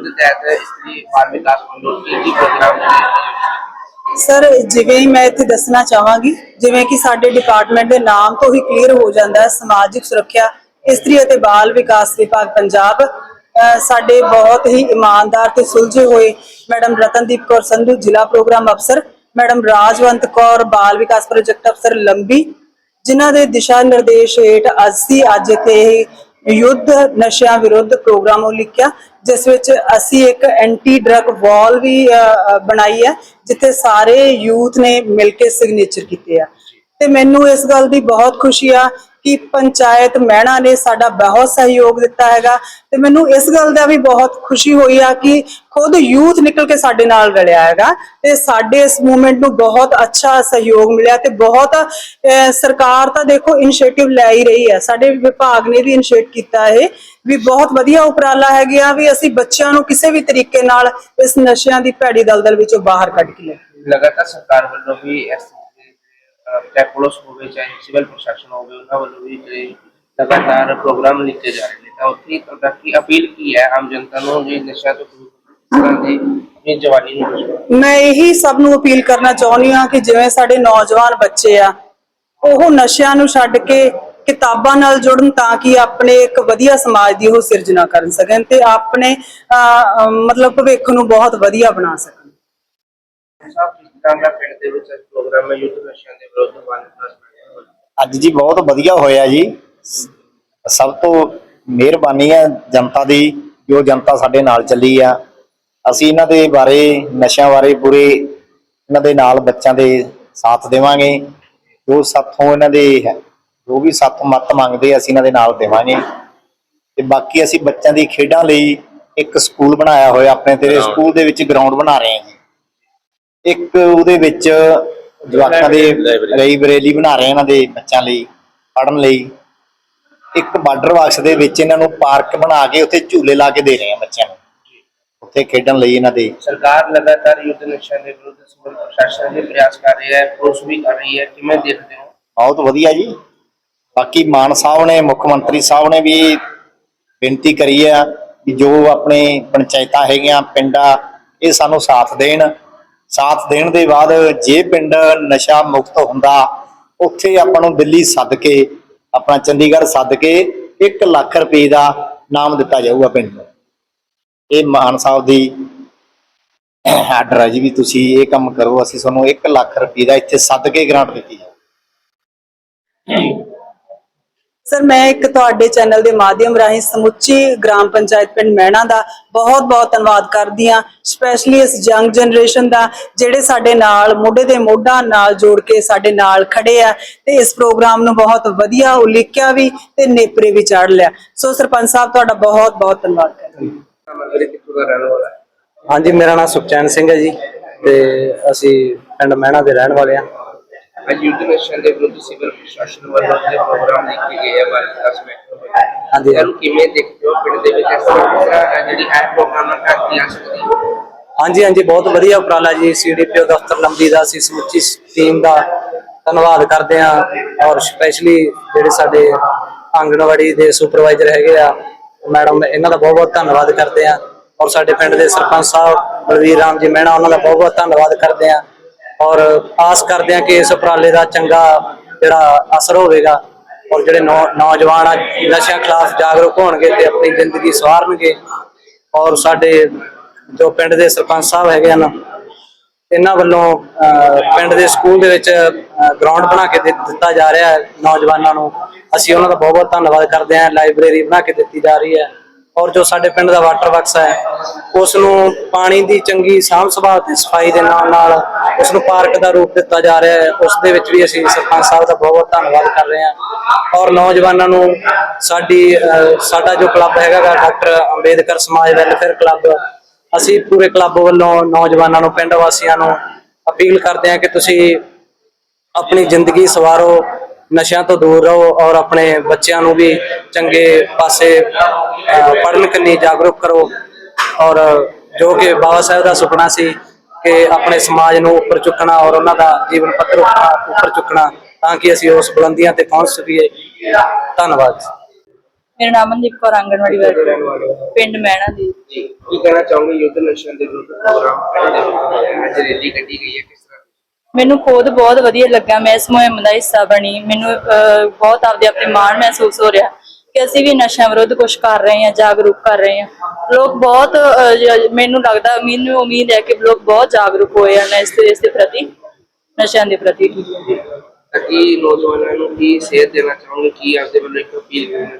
ਤਹਿਤ ਇਸਤਰੀ ਬਾਲ ਵਿਕਾਸ ਮੰਡਲ ਕੀ ਕੀ programme sir, ਜਿਵੇਂ ਹੀ ਮੈਂ ਇੱਥੇ ਦੱਸਣਾ ਚਾਹਾਂਗੀ, ਜਿਵੇਂ ਕਿ ਸਾਡੇ ਡਿਪਾਰਟਮੈਂਟ ਦੇ ਨਾਮ ਤੋਂ ਹੀ ਕਲੀਅਰ ਹੋ ਜਾਂਦਾ ਹੈ, ਸਮਾਜਿਕ ਸੁਰੱਖਿਆ, ਇਸਤਰੀ ਅਤੇ ਬਾਲ ਵਿਕਾਸ ਵਿਭਾਗ ਪੰਜਾਬ। ਸਾਡੇ ਬਹੁਤ ਹੀ ਇਮਾਨਦਾਰ ਤੇ ਸੁਲਝੇ ਹੋਏ ਮੈਡਮ ਰਤਨਦੀਪ ਕੌਰ ਸੰਧੂ, ਜ਼ਿਲ੍ਹਾ ਪ੍ਰੋਗਰਾਮ ਅਫਸਰ, ਮੈਡਮ ਰਾਜਵੰਤ ਕੌਰ, ਬਾਲ ਵਿਕਾਸ ਪ੍ਰੋਜੈਕਟ ਅਫਸਰ ਲੰਬੀ, ਜਿਨ੍ਹਾਂ ਦੇ ਦਿਸ਼ਾ ਨਿਰਦੇਸ਼ ਹੇਠ ਅਸੀਂ ਅੱਜ ਇੱਥੇ ਯੁੱਧ ਨਸ਼ਿਆਂ ਵਿਰੁੱਧ ਪ੍ਰੋਗਰਾਮ ਉਹ ਲਿਖਿਆ, ਜਿਸ ਵਿੱਚ ਅਸੀਂ ਇੱਕ ਐਂਟੀ ਡਰਗ ਵਾਲ ਵੀ ਬਣਾਈ ਹੈ, ਜਿੱਥੇ ਸਾਰੇ ਯੂਥ ਨੇ ਮਿਲ ਕੇ ਸਿਗਨੇਚਰ ਕੀਤੇ ਆ। ਤੇ ਮੈਨੂੰ ਇਸ ਗੱਲ ਦੀ ਬਹੁਤ ਖੁਸ਼ੀ ਆ ਕਿ ਪੰਚਾਇਤ ਮਹਿਣਾ ਨੇ ਸਾਡਾ ਬਹੁਤ ਸਹਿਯੋਗ ਦਿੱਤਾ ਹੈਗਾ ਤੇ ਮੈਨੂੰ ਇਸ ਗੱਲ ਦਾ ਵੀ ਬਹੁਤ ਖੁਸ਼ੀ ਹੋਈ ਆ ਕਿ ਖੁਦ ਯੂਥ ਨਿਕਲ ਕੇ ਸਾਡੇ ਨਾਲ ਰਲਿਆ ਹੈਗਾ ਤੇ ਸਾਡੇ ਇਸ ਮੂਵਮੈਂਟ ਨੂੰ ਬਹੁਤ ਅੱਛਾ ਸਹਿਯੋਗ ਮਿਲਿਆ ਤੇ ਬਹੁਤ ਸਰਕਾਰ ਤਾਂ ਦੇਖੋ ਇਨੀਸ਼ੀਏਟਿਵ ਲੈ ਹੀ ਰਹੀ ਹੈ। ਸਾਡੇ ਵਿਭਾਗ ਨੇ ਵੀ ਇਨੀਸ਼ੀਏਟ ਕੀਤਾ ਇਹ ਵੀ ਬਹੁਤ ਵਧੀਆ ਉਪਰਾਲਾ ਹੈ ਗਿਆ ਵੀ ਅਸੀਂ ਬੱਚਿਆਂ ਨੂੰ ਕਿਸੇ ਵੀ ਤਰੀਕੇ ਨਾਲ ਇਸ ਨਸ਼ਿਆਂ ਦੀ ਭੈੜੀ ਦਲਦਲ ਵਿੱਚੋਂ ਬਾਹਰ ਕੱਢ ਕੇ ਲਿਆਈਏ। ਲਗਾਤਾਰ ਸਰਕਾਰ ਵੱਲੋਂ ਵੀ ਇਸ ਚਾਹੇ ਪੁਲਿਸ ਹੋਵੇ ਚਾਹੇ ਸਿਵਲ ਪ੍ਰਸ਼ਾਸਨ ਹੋਵੇ ਉਹਨਾਂ ਵੱਲੋਂ ਵੀ ਜਿਹੜੇ ਲਗਾਤਾਰ ਪ੍ਰੋਗਰਾਮ ਲਿਖੇ ਜਾ ਰਹੇ ਨੇ। ਤਾਂ ਉੱਥੇ ਤੁਹਾਡਾ ਕੀ ਅਪੀਲ ਕੀ ਹੈ ਆਮ ਜਨਤਾ ਨੂੰ ਜੇ ਨਸ਼ਾ ਤੋਂ ਦੂਰ ਦੀ ਆਪਣੀ ਜਵਾਨੀ ਨੂੰ ਮੈਂ ਇਹੀ ਸਭ ਨੂੰ ਅਪੀਲ ਕਰਨਾ ਚਾਹੁੰਦੀ ਹਾਂ ਕਿ ਜਿਵੇਂ ਸਾਡੇ ਨੌਜਵਾਨ ਬੱਚੇ ਆ ਉਹ ਨਸ਼ਿਆਂ ਨੂੰ ਛੱਡ ਕੇ ਕਿਤਾਬਾਂ ਨਾਲ ਜੁੜਨ ਤਾਂ ਕਿ ਆਪਣੇ ਇੱਕ ਵਧੀਆ ਸਮਾਜ ਦੀ ਉਹ ਸਿਰਜਣਾ ਕਰ ਸਕਣ ਤੇ ਆਪਣੇ ਮਤਲਬ ਭਵਿੱਖ ਨੂੰ ਬਹੁਤ ਵਧੀਆ ਬਣਾ ਸਕਣ। ਸਭ ਕਿਸ ਤਰ੍ਹਾਂ ਦਾ ਪਿੰਡ ਦੇ ਵਿੱਚ ਅੱਜ ਪ੍ਰੋਗਰਾਮ ਹੈ ਯੁੱਧ ਨਸ਼ਿਆਂ ਦੇ ਵਿਰੁੱਧ ਬਾਲ ਵਿਕਾਸ ਮੰਡਲ ਵੱਲੋਂ ਅੱਜ ਜੀ ਬਹੁਤ ਵਧੀਆ ਹੋਇਆ ਜੀ। ਸਭ ਤੋਂ ਮਿਹਰਬਾਨੀ ਹੈ ਜਨਤਾ ਦੀ ਜੋ ਜਨਤਾ ਸਾਡੇ ਨਾਲ ਚੱਲੀ ਆ। ਅਸੀਂ ਇਹਨਾਂ ਦੇ ਬਾਰੇ ਨਸ਼ਿਆਂ ਬਾਰੇ ਪੂਰੇ ਇਹਨਾਂ ਦੇ ਨਾਲ ਬੱਚਿਆਂ ਦੇ ਸਾਥ ਦੇਵਾਂਗੇ। ਜੋ ਸਾਥੋਂ ਇਹਨਾਂ ਦੇ ਹੈ- ਜੋ ਵੀ ਸਾਥੋਂ ਮਤ ਮੰਗਦੇ ਅਸੀਂ ਇਹਨਾਂ ਦੇ ਨਾਲ ਦੇਵਾਂਗੇ। ਤੇ ਬਾਕੀ ਅਸੀਂ ਬੱਚਿਆਂ ਦੀ ਖੇਡਾਂ ਲਈ ਇੱਕ ਸਕੂਲ ਬਣਾਇਆ ਹੋਇਆ ਆਪਣੇ ਤੇਰੇ ਸਕੂਲ ਦੇ ਵਿੱਚ ਗਰਾਊਂਡ ਬਣਾ ਰਹੇ ਹਾਂ ਜੀ। ਇੱਕ ਉਹਦੇ ਵਿੱਚ ਜਵਾਕਾਂ ਦੇ ਲਾਇਬ੍ਰੇਰੀ ਬਣਾ ਰਹੇ ਹਾਂ ਇਹਨਾਂ ਦੇ ਬੱਚਿਆਂ ਲਈ ਪੜ੍ਹਨ ਲਈ। ਇੱਕ ਬਾਰਡਰ ਬਾਕਸ ਦੇ ਵਿੱਚ ਇਹਨਾਂ ਨੂੰ ਪਾਰਕ ਬਣਾ ਕੇ ਉੱਥੇ ਝੂਲੇ ਲਾ ਕੇ ਦੇ ਰਹੇ ਹਾਂ ਬੱਚਿਆਂ ਨੂੰ। ਉੱਥੇ ਖੇਡਣ ਲਈ ਇਹਨਾਂ ਦੇ। ਸਰਕਾਰ ਲਗਾਤਾਰ ਯੁੱਧ ਨਸ਼ਿਆਂ ਦੇ ਵਿਰੁੱਧ ਸਿਵਲ ਪ੍ਰਸ਼ਾਸਨ ਦੇ ਪ੍ਰਯਾਸ ਕਰ ਰਹੀ ਹੈ ਪੁਲਿਸ ਵੀ ਕਰ ਰਹੀ ਹੈ। ਕਿਵੇਂ ਦੇਖਦੇ ਹੋ? ਬਹੁਤ ਵਧੀਆ ਜੀ। ਬਾਕੀ ਮਾਨ ਸਾਹਿਬ ਨੇ ਮੁੱਖ ਮੰਤਰੀ ਸਾਹਿਬ ਨੇ ਵੀ ਬੇਨਤੀ ਕਰੀ ਆ ਕਿ ਜੋ ਆਪਣੇ ਪੰਚਾਇਤਾਂ ਹੈਗੀਆਂ ਪਿੰਡਾਂ ਇਹ ਸਾਨੂੰ ਸਾਥ ਦੇਣ। ਸਾਥ ਦੇਣ ਦੇ ਬਾਅਦ ਜੇ ਪਿੰਡ ਨਸ਼ਾ ਮੁਕਤ ਹੁੰਦਾ, ਉੱਥੇ ਆਪਾਂ ਨੂੰ ਦਿੱਲੀ ਸੱਦ ਕੇ, ਆਪਣਾ ਚੰਡੀਗੜ੍ਹ ਸੱਦ ਕੇ 1 ਲੱਖ ਰੁਪਏ ਦਾ ਨਾਮ ਦਿੱਤਾ ਜਾਊਗਾ ਪਿੰਡ ਨੂੰ। ਇਹ ਮਾਨ ਸਾਹਿਬ ਦੀ ਆਰਡਰ ਹੈ ਜੀ ਵੀ ਤੁਸੀਂ ਇਹ ਕੰਮ ਕਰੋ, ਅਸੀਂ ਤੁਹਾਨੂੰ 1 ਲੱਖ ਰੁਪਏ ਦਾ ਇੱਥੇ ਸੱਦ ਕੇ ਗ੍ਰਾਂਟ ਦਿੱਤੀ ਜਾਊ। ਸਰ ਮੈਂ ਇੱਕ ਤੁਹਾਡੇ ਚੈਨਲ ਦੇ ਮਾਧਿਅਮ ਰਾਹੀਂ ਸਮੁੱਚੀ ਗ੍ਰਾਮ ਪੰਚਾਇਤ ਪਿੰਡ ਮਹਿਣਾ ਦਾ ਬਹੁਤ-ਬਹੁਤ ਧੰਨਵਾਦ ਕਰਦੀ ਹਾਂ ਸਪੈਸ਼ਲੀ ਇਸ ਯੰਗ ਜਨਰੇਸ਼ਨ ਦਾ, ਜਿਹੜੇ ਸਾਡੇ ਨਾਲ ਮੋਢੇ ਦੇ ਮੋਢਾ ਨਾਲ ਜੋੜ ਕੇ ਸਾਡੇ ਨਾਲ ਖੜੇ ਆ ਤੇ ਇਸ ਪ੍ਰੋਗਰਾਮ ਨੂੰ ਬਹੁਤ ਵਧੀਆ ਉਲੀਕਿਆ ਵੀ ਤੇ ਨੇਪਰੇ ਵੀ ਚੜ ਲਿਆ। ਸੋ ਸਰਪੰਚ ਸਾਹਿਬ, ਤੁਹਾਡਾ ਬਹੁਤ-ਬਹੁਤ ਧੰਨਵਾਦ ਕਰਦੀ ਹਾਂਜੀ, ਮੇਰਾ ਨਾਮ ਸੁਖਚੈਨ ਸਿੰਘ ਹੈ ਜੀ ਤੇ ਅਸੀਂ ਪਿੰਡ ਮਹਿਣਾ ਦੇ ਰਹਿਣ ਵਾਲੇ ਆ ਅੱਜ ਯੁੱਧ ਨਸ਼ਿਆਂ ਦੇ ਵਿਰੁੱਧ ਸਿਵਲ ਪ੍ਰਸ਼ਾਸਨ ਵੱਲੋਂ ਜਿਹੜੇ ਪ੍ਰੋਗਰਾਮ ਲਿਖੇ ਗਏ ਆ ਬਾਲ ਵਿਕਾਸ ਮਹਿਕਮੇ ਵੱਲੋਂ ਹਾਂਜੀ। ਇਹਨਾਂ ਨੂੰ ਕਿਵੇਂ ਦੇਖਦੇ ਹੋ ਪਿੰਡ ਦੇ ਵਿੱਚ ਇਸ ਤਰ੍ਹਾਂ ਜਿਹੜੀ ਇਹ ਪ੍ਰੋਗਰਾਮ ਨਾਲ ਕਰਦੀ ਆ ਸਕਦੀ ਹੈ ਹਾਂਜੀ ਹਾਂਜੀ ਬਹੁਤ ਵਧੀਆ ਉਪਰਾਲਾ ਜੀ ਸੀਡੀਪੀਓ ਦਫ਼ਤਰ ਲੰਬੀ ਦਾ ਅਸੀਂ ਸਮੁੱਚੀ ਟੀਮ ਦਾ ਧੰਨਵਾਦ ਕਰਦੇ ਹਾਂ ਔਰ ਸਪੈਸ਼ਲੀ ਜਿਹੜੇ ਸਾਡੇ ਆਂਗਣਵਾੜੀ ਦੇ ਸੁਪਰਵਾਈਜ਼ਰ ਹੈਗੇ ਆ ਮੈਡਮ ਇਹਨਾਂ ਦਾ ਬਹੁਤ ਬਹੁਤ ਧੰਨਵਾਦ ਕਰਦੇ ਹਾਂ ਔਰ ਸਾਡੇ ਪਿੰਡ ਦੇ ਸਰਪੰਚ ਸਾਹਿਬ ਬਲਵੀਰ ਰਾਮ ਜੀ ਮਹਿਣਾ ਉਹਨਾਂ ਦਾ ਬਹੁਤ ਬਹੁਤ ਧੰਨਵਾਦ ਕਰਦੇ ਹਾਂ ਔਰ ਆਸ ਕਰਦੇ ਹਾਂ ਕਿ ਇਸ ਉਪਰਾਲੇ ਦਾ ਚੰਗਾ ਜਿਹੜਾ ਅਸਰ ਹੋਵੇਗਾ ਔਰ ਜਿਹੜੇ ਨੌ- ਨੌਜਵਾਨ ਆ, ਨਸ਼ਿਆਂ ਖਿਲਾਫ ਜਾਗਰੂਕ ਹੋਣਗੇ ਤੇ ਆਪਣੀ ਜ਼ਿੰਦਗੀ ਸਵਾਰਨਗੇ ਔਰ ਸਾਡੇ ਜੋ ਪਿੰਡ ਦੇ ਸਰਪੰਚ ਸਾਹਿਬ ਹੈਗੇ ਹਨ, ਇਹਨਾਂ ਵੱਲੋਂ ਪਿੰਡ ਦੇ ਸਕੂਲ ਦੇ ਵਿੱਚ ਗਰਾਊਂਡ ਬਣਾ ਕੇ ਦੇ- ਦਿੱਤਾ ਜਾ ਰਿਹਾ ਹੈ ਨੌਜਵਾਨਾਂ ਨੂੰ। ਅਸੀਂ ਉਹਨਾਂ ਦਾ ਬਹੁਤ ਬਹੁਤ ਧੰਨਵਾਦ ਕਰਦੇ ਹਾਂ, ਲਾਇਬ੍ਰੇਰੀ ਬਣਾ ਕੇ ਦਿੱਤੀ ਜਾ ਰਹੀ ਹੈ ਔਰ ਜੋ ਸਾਡੇ ਪਿੰਡ ਦਾ ਵਾਟਰ ਵਰਕਸ ਹੈ ਉਸ ਨੂੰ ਪਾਣੀ ਦੀ ਚੰਗੀ ਸਾਂਭ ਸੰਭਾਲ ਤੇ ਸਫ਼ਾਈ ਦੇ ਨਾਲ ਨਾਲ ਉਸ ਨੂੰ ਪਾਰਕ ਦਾ ਰੂਪ ਦਿੱਤਾ ਜਾ ਰਿਹਾ ਹੈ। ਉਸ ਦੇ ਵਿੱਚ ਵੀ ਅਸੀਂ ਸਰਪੰਚ ਸਾਹਿਬ ਦਾ ਬਹੁਤ ਬਹੁਤ ਧੰਨਵਾਦ ਕਰ ਰਹੇ ਹਾਂ। ਔਰ ਨੌਜਵਾਨਾਂ ਨੂੰ ਸਾਡੀ ਸਾਡਾ ਜੋ ਕਲੱਬ ਹੈਗਾ ਡਾਕਟਰ ਅੰਬੇਦਕਰ ਸਮਾਜ ਵੈਲਫੇਅਰ ਕਲੱਬ, ਅਸੀਂ ਪੂਰੇ ਕਲੱਬ ਵੱਲੋਂ ਨੌਜਵਾਨਾਂ ਨੂੰ, ਪਿੰਡ ਵਾਸੀਆਂ ਨੂੰ ਅਪੀਲ ਕਰਦੇ ਹਾਂ ਕਿ ਤੁਸੀਂ ਆਪਣੀ ਜ਼ਿੰਦਗੀ ਸਵਾਰੋ, ਨਸ਼ਿਆਂ ਤੋਂ ਦੂਰ ਰਹੋ ਔਰ ਆਪਣੇ ਬੱਚਿਆਂ ਨੂੰ ਵੀ ਚੰਗੇ ਪਾਸੇ ਪੜ੍ਹਨ ਕੰਨੀ ਜਾਗਰੂਕ ਕਰੋ। ਔਰ ਜੋ ਕਿ ਬਾਬਾ ਸਾਹਿਬ ਦਾ ਸੁਪਨਾ ਸੀ ਕਿ ਆਪਣੇ ਸਮਾਜ ਨੂੰ ਉੱਪਰ ਚੁੱਕਣਾ ਔਰ ਉਹਨਾਂ ਦਾ ਜੀਵਨ ਪੱਧਰ ਉੱਪਰ ਚੁੱਕਣਾ ਤਾਂ ਕਿ ਅਸੀਂ ਉਸ ਬੁਲੰਦੀਆਂ ਤੇ ਪਹੁੰਚ ਸਕੀਏ। ਧੰਨਵਾਦ ਮੇਰਾ ਨਾਮ ਮਨਦੀਪ ਕੌਰ ਆਂਗਣਵਾੜੀ ਵਰਕਰ? ਪਿੰਡ ਮਹਿਣਾ ਦੀ। ਜੀ ਕੀ ਕਹਿਣਾ ਚਾਹੋਗੇ ਯੁੱਧ ਨਸ਼ਿਆਂ ਦੇ ਵਿਰੁੱਧ ਪ੍ਰੋਗਰਾਮ। ਅੱਜ ਰੈਲੀ ਕੱਢੀ ਗਈ ਹੈ ਕਿਸ ਤਰ੍ਹਾਂ? ਮੈਨੂੰ ਖੁਦ ਬਹੁਤ ਵਧੀਆ ਲੱਗਾ ਮੈਂ ਇਸ ਮੁਹਿੰਮ ਦਾ ਹਿੱਸਾ ਬਣੀ। ਮੈਨੂੰ ਬਹੁਤ ਆਪਦੇ ਆਪਣੇ ਮਾਣ ਮਹਿਸੂਸ ਹੋ ਰਿਹਾ। ਕਿ ਅਸੀਂ ਵੀ ਨਸ਼ਿਆਂ ਵਿਰੁੱਧ ਕੁਝ ਕਰ ਰਹੇ ਹਾਂ, ਜਾਗਰੂਕ ਕਰ ਰਹੇ ਹਾਂ। ਲੋਕ ਬਹੁਤ ਮੈਨੂੰ ਲੱਗਦਾ ਮੈਨੂੰ ਉਮੀਦ ਹੈ ਕਿ ਲੋਕ ਬਹੁਤ ਜਾਗਰੂਕ ਹੋਏ ਹਨ ਇਸ ਇਸ ਦੇ ਪ੍ਰਤੀ, ਨਸ਼ਿਆਂ ਦੇ ਪ੍ਰਤੀ। ਕੀ ਨੌਜਵਾਨਾਂ ਨੂੰ ਕੀ ਸੇਧ ਦੇਣਾ ਚਾਹੋਗੇ? ਕੀ ਆਪਦੇ ਵੱਲੋਂ ਇੱਕ ਅਪੀਲ ਕਰਨਾ